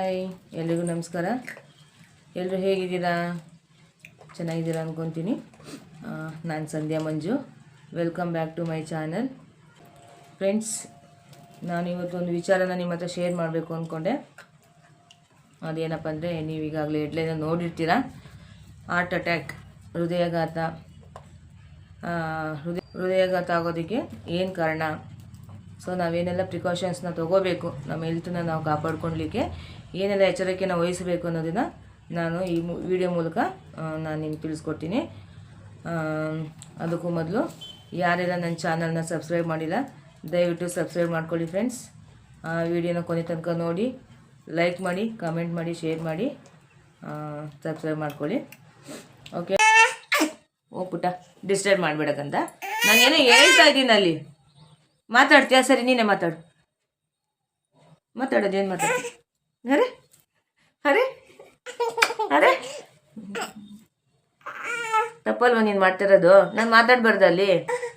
Hi, ಎಲ್ರಿಗೂ ನಮಸ್ಕಾರ. ಎಲ್ಲರೂ ಹೇಗಿದ್ದೀರಾ? ಚೆನ್ನಾಗಿದ್ದೀರಾ ಅಂದ್ಕೊತೀನಿ ನಾನು Sandhya Manju. Welcome back to my channel friends ನಾನು ಇವತ್ತೊಂದು ವಿಚಾರನ ನಿಮ್ಮ ಹತ್ರ ಶೇರ್ ಮಾಡಬೇಕು ಅಂದ್ಕೊಂಡೆ ಅದೇನಪ್ಪ ಅಂದರೆ, ನೀವು ಈಗಾಗಲೇ ಹೆಡ್ಲೈನ ನೋಡಿರ್ತೀರ? ಹಾರ್ಟ್ ಅಟ್ಯಾಕ್ ಹೃದಯಾಘಾತ. ಹೃದಯ, ಹೃದಯಾಘಾತ ಆಗೋದಕ್ಕೆ ಏನು ಕಾರಣ? ಸೊ ನಾವೇನೆಲ್ಲ ಪ್ರಿಕಾಷನ್ಸ್ನ ತೊಗೋಬೇಕು, ನಮ್ಮ ಹೆಲ್ತನ್ನ ನಾವು ಕಾಪಾಡ್ಕೊಳ್ಲಿಕ್ಕೆ, ಏನೆಲ್ಲ ಎಚ್ಚರಿಕೆನ ವಹಿಸಬೇಕು ಅನ್ನೋದನ್ನು ನಾನು ಈ ವಿಡಿಯೋ ಮೂಲಕ ನಾನು ನಿಮ್ಗೆ ತಿಳಿಸ್ಕೊಡ್ತೀನಿ. ಅದಕ್ಕೂ ಮೊದಲು ಯಾರೆಲ್ಲ ನನ್ನ ಚಾನಲ್ನ ಸಬ್ಸ್ಕ್ರೈಬ್ ಮಾಡಿಲ್ಲ, ದಯವಿಟ್ಟು ಸಬ್ಸ್ಕ್ರೈಬ್ ಮಾಡ್ಕೊಳ್ಳಿ ಫ್ರೆಂಡ್ಸ್ ಆ ವಿಡಿಯೋನ ಕೊನೆ ತನಕ ನೋಡಿ ಲೈಕ್ ಮಾಡಿ ಕಮೆಂಟ್ ಮಾಡಿ ಶೇರ್ ಮಾಡಿ ಸಬ್ಸ್ಕ್ರೈಬ್ ಮಾಡ್ಕೊಳ್ಳಿ. ಓಕೆ ಪುಟ್ಟ ಡಿಸ್ಟರ್ಬ್ ಮಾಡಬೇಡಕ್ಕಂತ ನಾನು ಏನೋ ಹೇಳ್ತಾ ಇದ್ದೀನಿ ಅಲ್ಲಿ. ಮಾತಾಡ್ತೀಯಾ? ಸರಿ, ನೀನೇ ಮಾತಾಡು. ಮಾತಾಡೋದು, ಏನು ಮಾತಾಡ ಅರೆ ಅರೆ ಅರೆ ತಪ್ಪಲ್ವ ನೀನು ಮಾಡ್ತಿರೋದು? ನಾನು ಮಾತಾಡ್ಬಾರ್ದ ಅಲ್ಲಿ.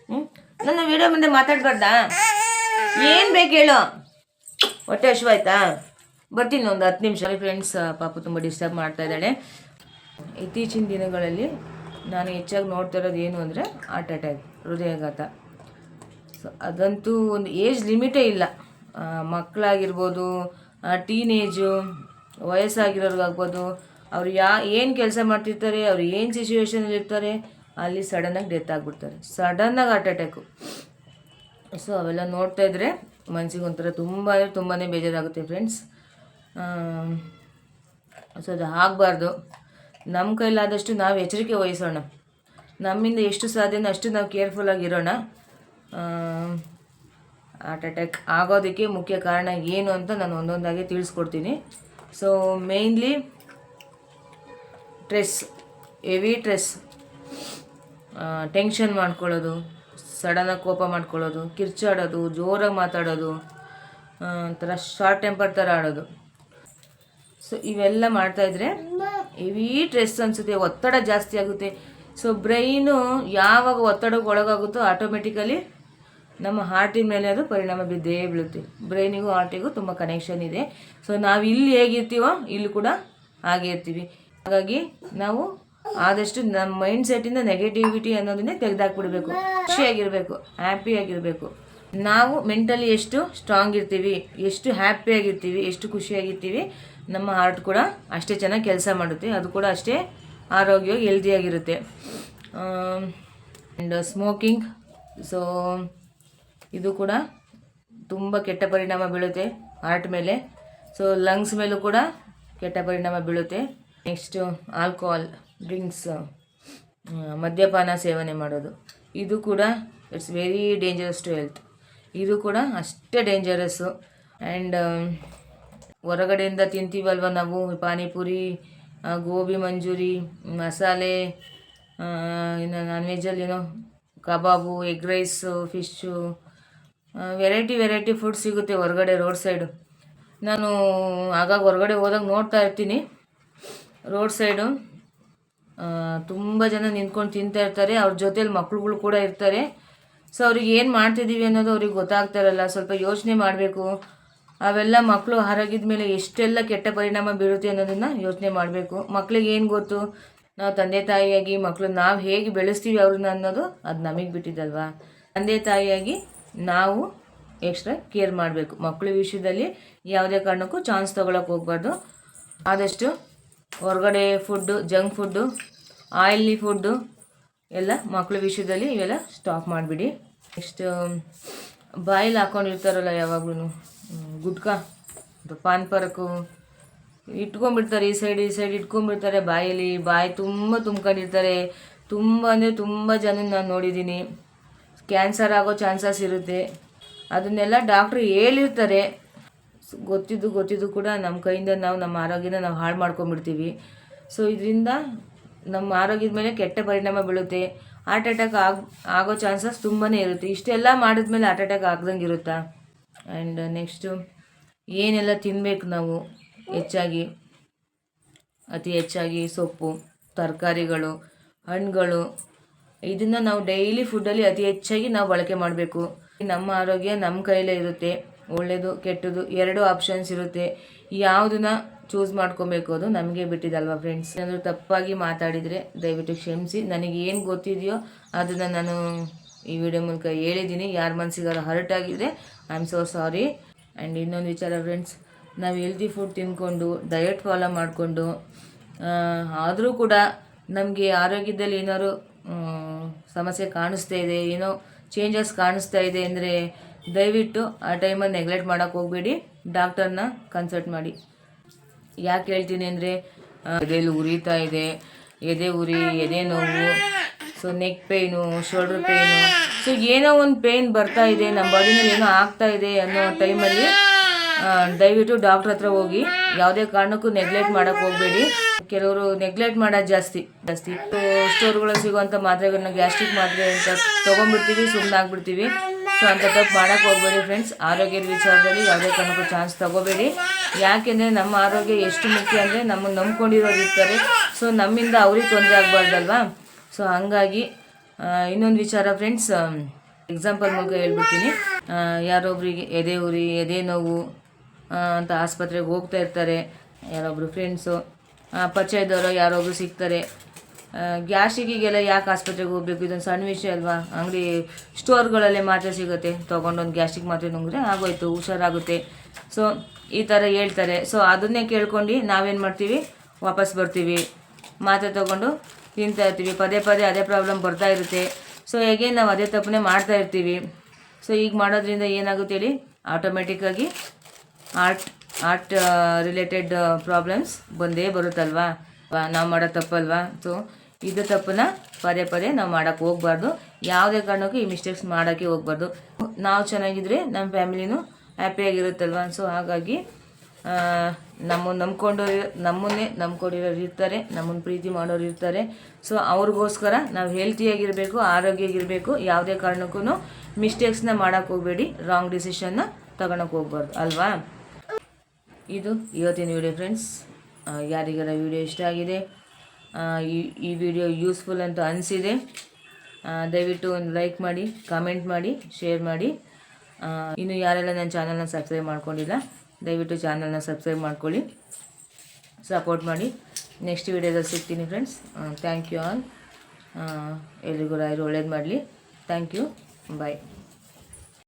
ಹ್ಞೂ ನನ್ನ ವಿಡಿಯೋ ಮುಂದೆ ಮಾತಾಡ್ಬಾರ್ದಾ? ಏನು ಬೇಕು ಹೇಳು. ಹೊಟ್ಟೆ ಹಶುವಾಯ್ತಾ ಬರ್ತೀನಿ ಒಂದು ಹತ್ತು ನಿಮಿಷ. ಫ್ರೆಂಡ್ಸ್ ಪಾಪ ತುಂಬ ಡಿಸ್ಟರ್ಬ್ ಮಾಡ್ತಾ ಇದ್ದಾಳೆ. ಇತ್ತೀಚಿನ ದಿನಗಳಲ್ಲಿ ನಾನು ಹೆಚ್ಚಾಗಿ ನೋಡ್ತಾ ಇರೋದು ಏನು ಅಂದರೆ ಹಾರ್ಟ್ ಅಟ್ಯಾಕ್ ಹೃದಯಾಘಾತ. ಸೊ ಅದಂತೂ ಒಂದು ಏಜ್ ಲಿಮಿಟೇ ಇಲ್ಲ. ಮಕ್ಕಳಾಗಿರ್ಬೋದು ಟೀನೇಜು ವಯಸ್ಸಾಗಿರೋರ್ಗಾಗ್ಬೋದು, ಅವ್ರು ಯಾ, ಏನು ಕೆಲಸ ಮಾಡ್ತಿರ್ತಾರೆ, ಅವ್ರು ಏನು ಸಿಚುವೇಶನಲ್ಲಿ ಇರ್ತಾರೆ, ಅಲ್ಲಿ ಸಡನ್ನಾಗಿ ಡೆತ್ ಆಗಿಬಿಡ್ತಾರೆ. ಸಡನ್ನಾಗಿ ಹಾರ್ಟ್ ಅಟ್ಯಾಕು ಸೊ ಅವೆಲ್ಲ ನೋಡ್ತಾ ಇದ್ರೆ ಮನಸ್ಸಿಗೆ ಒಂಥರ ತುಂಬ ಅಂದರೆ ತುಂಬಾ ಬೇಜಾರಾಗುತ್ತೆ ಫ್ರೆಂಡ್ಸ್ ಸೊ, ಅದು ಆಗಬಾರ್ದು. ನಮ್ಮ ಕೈಲಾದಷ್ಟು ನಾವು ಎಚ್ಚರಿಕೆ ವಹಿಸೋಣ. ನಮ್ಮಿಂದ ಎಷ್ಟು ಸಾಧ್ಯನೋ ಅಷ್ಟು ನಾವು ಕೇರ್ಫುಲ್ಲಾಗಿ ಇರೋಣ. ಹಾರ್ಟ್ ಅಟ್ಯಾಕ್ ಆಗೋದಕ್ಕೆ ಮುಖ್ಯ ಕಾರಣ ಏನು ಅಂತ ನಾನು ಒಂದೊಂದಾಗಿ ತಿಳಿಸ್ಕೊಡ್ತೀನಿ. So mainly stress heavy stress tension ಮಾಡ್ಕೊಳ್ಳೋದು ಸಡನ್ನಾಗಿ ಕೋಪ ಮಾಡ್ಕೊಳ್ಳೋದು, ಕಿರ್ಚಾಡೋದು, ಜೋರಾಗಿ ಮಾತಾಡೋದು ಒಂಥರ ಶಾರ್ಟ್ ಟೆಂಪರ್ ಥರ ಆಡೋದು. ಸೊ ಇವೆಲ್ಲ ಮಾಡ್ತಾಯಿದ್ರೆ ಹೆವಿ ಟ್ರೆಸ್ ಅನಿಸುತ್ತೆ, ಒತ್ತಡ ಜಾಸ್ತಿ ಆಗುತ್ತೆ. ಸೊ ಬ್ರೈನು ಯಾವಾಗ ಒತ್ತಡಕ್ಕೆ ಒಳಗಾಗುತ್ತೋ ಆಟೋಮೆಟಿಕಲಿ ನಮ್ಮ ಹಾರ್ಟಿನ ಮೇಲೆ ಅದು ಪರಿಣಾಮ ಬಿದ್ದೇ ಬೀಳುತ್ತೆ. ಬ್ರೈನಿಗೂ ಹಾರ್ಟಿಗೂ ತುಂಬ ಕನೆಕ್ಷನ್ ಇದೆ. ಸೊ ನಾವು ಇಲ್ಲಿ ಹೇಗಿರ್ತೀವೋ, ಇಲ್ಲಿ ಕೂಡ ಹಾಗೆ ಇರ್ತೀವಿ. ಹಾಗಾಗಿ ನಾವು ಆದಷ್ಟು ನಮ್ಮ ಮೈಂಡ್ ಸೆಟ್ಟಿಂದ ನೆಗೆಟಿವಿಟಿ ಅನ್ನೋದನ್ನೇ ತೆಗೆದಾಕ್ಬಿಡ್ಬೇಕು. ಖುಷಿಯಾಗಿರಬೇಕು ಹ್ಯಾಪಿಯಾಗಿರಬೇಕು ನಾವು ಮೆಂಟಲಿ ಎಷ್ಟು ಸ್ಟ್ರಾಂಗ್ ಇರ್ತೀವಿ, ಎಷ್ಟು ಹ್ಯಾಪಿಯಾಗಿರ್ತೀವಿ ಎಷ್ಟು ಖುಷಿಯಾಗಿರ್ತೀವಿ, ನಮ್ಮ ಹಾರ್ಟ್ ಕೂಡ ಅಷ್ಟೇ ಚೆನ್ನಾಗಿ ಕೆಲಸ ಮಾಡುತ್ತೆ. ಅದು ಕೂಡ ಅಷ್ಟೇ ಆರೋಗ್ಯವಾಗಿ ಹೆಲ್ದಿಯಾಗಿರುತ್ತೆ ಆ್ಯಂಡ್ ಸ್ಮೋಕಿಂಗ್ ಸೊ ಇದು ಕೂಡ ತುಂಬ ಕೆಟ್ಟ ಪರಿಣಾಮ ಬೀಳುತ್ತೆ ಹಾರ್ಟ್ ಮೇಲೆ. ಸೊ ಲಂಗ್ಸ್ ಮೇಲೂ ಕೂಡ ಕೆಟ್ಟ ಪರಿಣಾಮ ಬೀಳುತ್ತೆ. ನೆಕ್ಸ್ಟು ಆಲ್ಕೋಹಾಲ್ ಡ್ರಿಂಕ್ಸ್ ಮದ್ಯಪಾನ ಸೇವನೆ ಮಾಡೋದು. ಇದು ಕೂಡ it's very dangerous to health ಇದು ಕೂಡ ಅಷ್ಟೇ ಡೇಂಜರಸ್ಸು ಆ್ಯಂಡ್ ಹೊರಗಡೆಯಿಂದ ತಿಂತೀವಲ್ವ ನಾವು? ಪಾನಿಪುರಿ ಗೋಬಿ ಮಂಜೂರಿ, ಮಸಾಲೆ ಇನ್ನು ನಾನ್ ವೆಜ್ಜಲ್ಲಿ ಏನೋ? ಕಬಾಬು egg rice fish variety variety food ಸಿಗುತ್ತೆ ಹೊರಗಡೆ ರೋಡ್ ಸೈಡು ನಾನು ಆಗಾಗ ಹೊರಗಡೆ ಹೋದಾಗ ನೋಡ್ತಾ ಇರ್ತೀನಿ. ರೋಡ್ ಸೈಡು ತುಂಬ ಜನ ನಿಂತ್ಕೊಂಡು ತಿಂತಾ ಇರ್ತಾರೆ. ಅವ್ರ ಜೊತೇಲಿ ಮಕ್ಳುಗಳು ಕೂಡ ಇರ್ತಾರೆ. ಸೊ ಅವ್ರಿಗೆ ಏನು ಮಾಡ್ತಿದ್ದೀವಿ ಅನ್ನೋದು ಅವ್ರಿಗೆ ಗೊತ್ತಾಗ್ತಾ ಇರಲ್ಲ. ಸ್ವಲ್ಪ ಯೋಚನೆ ಮಾಡಬೇಕು. ಅವೆಲ್ಲ ಮಕ್ಕಳು ಹರಗಿದ ಮೇಲೆ ಎಷ್ಟೆಲ್ಲ ಕೆಟ್ಟ ಪರಿಣಾಮ ಬೀರುತ್ತೆ ಅನ್ನೋದನ್ನು ಯೋಚನೆ ಮಾಡಬೇಕು. ಮಕ್ಳಿಗೆ ಏನು ಗೊತ್ತು? ನಾವು ತಂದೆ ತಾಯಿಯಾಗಿ ಮಕ್ಕಳು ನಾವು ಹೇಗೆ ಬೆಳೆಸ್ತೀವಿ ಅವ್ರನ್ನ ಅನ್ನೋದು ಅದು ನಮಗೆ ಬಿಟ್ಟಿದ್ದಲ್ವಾ ತಂದೆ ತಾಯಿಯಾಗಿ ನಾವು ಎಕ್ಸ್ಟ್ರಾ ಕೇರ್ ಮಾಡಬೇಕು. ಮಕ್ಕಳ ವಿಷಯದಲ್ಲಿ ಯಾವುದೇ ಕಾರಣಕ್ಕೂ ಚಾನ್ಸ್ ತೊಗೊಳಕ್ಕೆ ಹೋಗ್ಬಾರ್ದು. ಆದಷ್ಟು ಹೊರಗಡೆ food junk food oily food ಎಲ್ಲ ಮಕ್ಕಳ ವಿಷಯದಲ್ಲಿ ಇವೆಲ್ಲ ಸ್ಟಾಪ್ ಮಾಡಿಬಿಡಿ. ನೆಕ್ಸ್ಟ್ ಬಾಯಲ್ಲಿ ಹಾಕೊಂಡಿರ್ತಾರಲ್ಲ ಯಾವಾಗ್ಲೂ ಗುಟ್ಕಾ, ಅದು ಪಾನ್ ಪರಕು, ಇಟ್ಕೊಂಡ್ಬಿಡ್ತಾರೆ ಈ ಸೈಡ್ ಈ ಸೈಡ್ ಇಟ್ಕೊಂಡ್ಬಿಡ್ತಾರೆ ಬಾಯಲ್ಲಿ. ಬಾಯಿ ತುಂಬ ತುಂಬ್ಕೊಂಡಿರ್ತಾರೆ. ತುಂಬ ಅಂದರೆ ತುಂಬ ಜನ ನಾನು ನೋಡಿದ್ದೀನಿ. ಕ್ಯಾನ್ಸರ್ ಆಗೋ ಚಾನ್ಸಸ್ ಇರುತ್ತೆ. ಅದನ್ನೆಲ್ಲ ಡಾಕ್ಟ್ರು ಹೇಳಿರ್ತಾರೆ. ಗೊತ್ತಿದ್ದು ಗೊತ್ತಿದ್ದು ಕೂಡ ನಮ್ಮ ಕೈಯಿಂದ ನಾವು ನಮ್ಮ ಆರೋಗ್ಯನ ನಾವು ಹಾಳು ಮಾಡ್ಕೊಂಡ್ಬಿಡ್ತೀವಿ. ಸೊ ಇದರಿಂದ ನಮ್ಮ ಆರೋಗ್ಯದ ಮೇಲೆ ಕೆಟ್ಟ ಪರಿಣಾಮ ಬೀಳುತ್ತೆ. ಹಾರ್ಟ್ ಅಟ್ಯಾಕ್ ಆಗ, ಆಗೋ ಚಾನ್ಸಸ್ ತುಂಬಾ ಇರುತ್ತೆ. ಇಷ್ಟೆಲ್ಲ ಮಾಡಿದ್ಮೇಲೆ ಹಾರ್ಟ್ ಅಟ್ಯಾಕ್ ಆಗ್ದಂಗೆ ಇರುತ್ತಾ? ಆ್ಯಂಡ್ ನೆಕ್ಸ್ಟು ಏನೆಲ್ಲ ತಿನ್ನಬೇಕು ನಾವು? ಹೆಚ್ಚಾಗಿ, ಅತಿ ಹೆಚ್ಚಾಗಿ ಸೊಪ್ಪು, ತರಕಾರಿಗಳು, ಹಣ್ಣುಗಳು ಇದನ್ನು ನಾವು ಡೈಲಿ ಫುಡ್ಡಲ್ಲಿ ಅತಿ ಹೆಚ್ಚಾಗಿ ನಾವು ಬಳಕೆ ಮಾಡಬೇಕು. ನಮ್ಮ ಆರೋಗ್ಯ ನಮ್ಮ ಕೈಲೇ ಇರುತ್ತೆ. ಒಳ್ಳೆಯದು ಕೆಟ್ಟದ್ದು ಎರಡು ಆಪ್ಷನ್ಸ್ ಇರುತ್ತೆ. ಯಾವುದನ್ನ ಚೂಸ್ ಮಾಡ್ಕೊಬೇಕು ಅದು ನಮಗೆ ಬಿಟ್ಟಿದ್ದಲ್ವಾ ಫ್ರೆಂಡ್ಸ್ ಏನಾದರೂ ತಪ್ಪಾಗಿ ಮಾತಾಡಿದರೆ ದಯವಿಟ್ಟು ಕ್ಷಮಿಸಿ. ನನಗೆ ಏನು ಗೊತ್ತಿದೆಯೋ ಅದನ್ನು ನಾನು ಈ ವಿಡಿಯೋ ಮೂಲಕ ಹೇಳಿದ್ದೀನಿ. ಯಾರ ಮನಸ್ಸಿಗಾರು ಹರ್ಟ್ ಆಗಿದ್ರೆ I am so sorry and ಇನ್ನೊಂದು ವಿಚಾರ ಫ್ರೆಂಡ್ಸ್ ನಾವು ಹೆಲ್ದಿ ಫುಡ್ ತಿಂದ್ಕೊಂಡು ಡಯಟ್ ಫಾಲೋ ಮಾಡಿಕೊಂಡು ಆದರೂ ಕೂಡ ನಮಗೆ ಆರೋಗ್ಯದಲ್ಲಿ ಏನಾದ್ರು ಸಮಸ್ಯೆ ಕಾಣಿಸ್ತಾ ಇದೆ, ಏನೋ ಚೇಂಜಸ್ ಕಾಣಿಸ್ತಾ ಇದೆ ಅಂದರೆ ದಯವಿಟ್ಟು ಆ ಟೈಮಲ್ಲಿ ನೆಗ್ಲೆಕ್ಟ್ ಮಾಡೋಕ್ಕೆ ಹೋಗಬೇಡಿ ಡಾಕ್ಟರ್ನ ಕನ್ಸಲ್ಟ್ ಮಾಡಿ. ಯಾಕೆ ಹೇಳ್ತೀನಿ ಅಂದರೆ ಎದೆಯಲ್ಲಿ ಉರಿತಾ ಇದೆ, ಎದೆ ಉರಿ, ಎದೆ ನೋವು so neck pain shoulder pain so ಏನೋ ಒಂದು ಪೇಯ್ನ್ ಬರ್ತಾ ಇದೆ ನಮ್ಮ ಬಾಡಿನಲ್ಲಿ ಏನೋ ಆಗ್ತಾ ಇದೆ ಅನ್ನೋ ಟೈಮಲ್ಲಿ ದಯವಿಟ್ಟು ಡಾಕ್ಟ್ರ್ ಹತ್ರ ಹೋಗಿ. ಯಾವುದೇ ಕಾರಣಕ್ಕೂ ನೆಗ್ಲೆಕ್ಟ್ ಮಾಡೋಕ್ಕೆ ಹೋಗಬೇಡಿ. ಕೆಲವರು ನೆಗ್ಲೆಕ್ಟ್ ಮಾಡೋದು ಜಾಸ್ತಿ. ಜಾಸ್ತಿ. ಸ್ಟೋರ್ಗಳಲ್ಲಿ ಸಿಗುವಂಥ ಮಾತ್ರೆಗಳನ್ನ ಗ್ಯಾಸ್ಟ್ರಿಕ್ ಮಾತ್ರೆ ಅಂತ ತೊಗೊಂಡ್ಬಿಡ್ತೀವಿ ಸುಮ್ಮನೆ ಆಗ್ಬಿಡ್ತೀವಿ. ಸೊ ಅಂತ ತಪ್ಪು ಮಾಡೋಕ್ಕೆ ಹೋಗಬೇಡಿ ಫ್ರೆಂಡ್ಸ್ ಆರೋಗ್ಯದ ವಿಚಾರದಲ್ಲಿ ಯಾವುದೇ ಕಾರಣಕ್ಕೂ ಚಾನ್ಸ್ ತಗೋಬೇಡಿ. ಯಾಕೆಂದರೆ ನಮ್ಮ ಆರೋಗ್ಯ ಎಷ್ಟು ಮುಖ್ಯ ಅಂದರೆ ನಮ್ಮನ್ನು ನಂಬ್ಕೊಂಡಿರೋರು ಇರ್ತಾರೆ. ಸೊ ನಮ್ಮಿಂದ ಅವ್ರಿಗೆ ತೊಂದರೆ ಆಗಬಾರ್ದಲ್ವಾ? ಸೊ ಹಂಗಾಗಿ ಇನ್ನೊಂದು ವಿಚಾರ ಫ್ರೆಂಡ್ಸ್ ಎಕ್ಸಾಂಪಲ್ ಮೂಲಕ ಹೇಳ್ಬಿಡ್ತೀನಿ. ಯಾರೊಬ್ಬರಿಗೆ ಎದೆ ಉರಿ, ಎದೆ ನೋವು ಅಂತ ಆಸ್ಪತ್ರೆಗೆ ಹೋಗ್ತಾ ಇರ್ತಾರೆ. ಯಾರೊಬ್ರು ಫ್ರೆಂಡ್ಸು ಪರಿಚಯದವರು ಯಾರೊಬ್ಬರು ಸಿಗ್ತಾರೆ. ಗ್ಯಾಸ್ಟಿಗೆಲ್ಲ ಯಾಕೆ ಆಸ್ಪತ್ರೆಗೆ ಹೋಗ್ಬೇಕು? ಇದೊಂದು ಸಣ್ಣ ವಿಷಯ ಅಲ್ವಾ? ಅಂಗಡಿ ಸ್ಟೋರ್ಗಳಲ್ಲೇ ಮಾತ್ರೆ ಸಿಗುತ್ತೆ. ತೊಗೊಂಡೊಂದು ಗ್ಯಾಸ್ಟಿಕ್ ಮಾತ್ರೆ ನುಂಗಿದ್ರೆ ಆಗೋಯ್ತು, ಹುಷಾರಾಗುತ್ತೆ. ಸೊ ಈ ಥರ ಹೇಳ್ತಾರೆ. ಸೊ ಅದನ್ನೇ ಕೇಳ್ಕೊಂಡು ನಾವೇನು ಮಾಡ್ತೀವಿ? ವಾಪಸ್ ಬರ್ತೀವಿ. ಮಾತ್ರೆ ತೊಗೊಂಡು ತಿಂತಾ ಇರ್ತೀವಿ. ಪದೇ ಪದೇ ಅದೇ ಪ್ರಾಬ್ಲಮ್ ಬರ್ತಾ ಇರುತ್ತೆ. ಸೊ ಹೇಗೆ ನಾವು ಅದೇ ತಪ್ಪನ್ನೇ ಮಾಡ್ತಾ ಇರ್ತೀವಿ? ಸೊ ಈಗ ಮಾಡೋದ್ರಿಂದ ಏನಾಗುತ್ತೆ ಹೇಳಿ? ಆಟೋಮೆಟಿಕ್ಕಾಗಿ ಆರ್ಟ್ ಆರ್ಟ್ ರಿಲೇಟೆಡ್ ಪ್ರಾಬ್ಲಮ್ಸ್ ಬಂದೇ ಬರುತ್ತಲ್ವಾ? ನಾವು ಮಾಡೋ ತಪ್ಪಲ್ವಾ? ಸೊ ಇದು ತಪ್ಪನ್ನ ಪದೇ ಪದೇ ನಾವು ಮಾಡೋಕ್ಕೆ ಹೋಗ್ಬಾರ್ದು. ಯಾವುದೇ ಕಾರಣಕ್ಕೂ ಈ ಮಿಸ್ಟೇಕ್ಸ್ ಮಾಡೋಕ್ಕೆ ಹೋಗ್ಬಾರ್ದು. ನಾವು ಚೆನ್ನಾಗಿದ್ರೆ ನಮ್ಮ ಫ್ಯಾಮಿಲಿನೂ ಹ್ಯಾಪಿಯಾಗಿರುತ್ತಲ್ವಾ ಸೊ ಹಾಗಾಗಿ ನಮ್ಮ ನಂಬ್ಕೊಂಡು ನಮ್ಮನ್ನೇ ನಂಬ್ಕೊಂಡಿರೋರು ಇರ್ತಾರೆ ನಮ್ಮನ್ನು ಪ್ರೀತಿ ಮಾಡೋರು ಇರ್ತಾರೆ. ಸೊ ಅವ್ರಿಗೋಸ್ಕರ ನಾವು ಹೆಲ್ತಿಯಾಗಿರಬೇಕು ಆರೋಗ್ಯವಾಗಿರಬೇಕು, ಯಾವುದೇ ಕಾರಣಕ್ಕೂ ಮಿಸ್ಟೇಕ್ಸ್ನ ಮಾಡೋಕ್ಕೆ ಹೋಗಬೇಡಿ. ರಾಂಗ್ ಡಿಸಿಷನ್ನ ತಗೊಳಕ್ಕೆ ಹೋಗ್ಬಾರ್ದು. ಅಲ್ವಾ? ಇದು ಇವತ್ತಿನ ವಿಡಿಯೋ ಫ್ರೆಂಡ್ಸ್ ಯಾರಿಗಾರ ವಿಡಿಯೋ ಇಷ್ಟ ಆಗಿದೆ ಈ ವಿಡಿಯೋ ಯೂಸ್ಫುಲ್ ಅಂತ ಅನಿಸಿದೆ ದಯವಿಟ್ಟು ಒಂದು ಲೈಕ್ ಮಾಡಿ ಕಾಮೆಂಟ್ ಮಾಡಿ ಶೇರ್ ಮಾಡಿ. ಇನ್ನು ಯಾರೆಲ್ಲ ನನ್ನ ಚಾನಲ್ನ ಸಬ್ಸ್ಕ್ರೈಬ್ ಮಾಡ್ಕೊಂಡಿಲ್ಲ, ದಯವಿಟ್ಟು ಚಾನಲ್ನ ಸಬ್ಸ್ಕ್ರೈಬ್ ಮಾಡ್ಕೊಳ್ಳಿ. ಸಪೋರ್ಟ್ ಮಾಡಿ. ನೆಕ್ಸ್ಟ್ ವಿಡಿಯೋದಲ್ಲಿ ಸಿಗ್ತೀನಿ ಫ್ರೆಂಡ್ಸ್ ಥ್ಯಾಂಕ್ ಯು ಆಲ್ ಎಲ್ರಿಗೂ ರಾಯರು ಒಳ್ಳೇದು ಮಾಡಲಿ. Thank you bye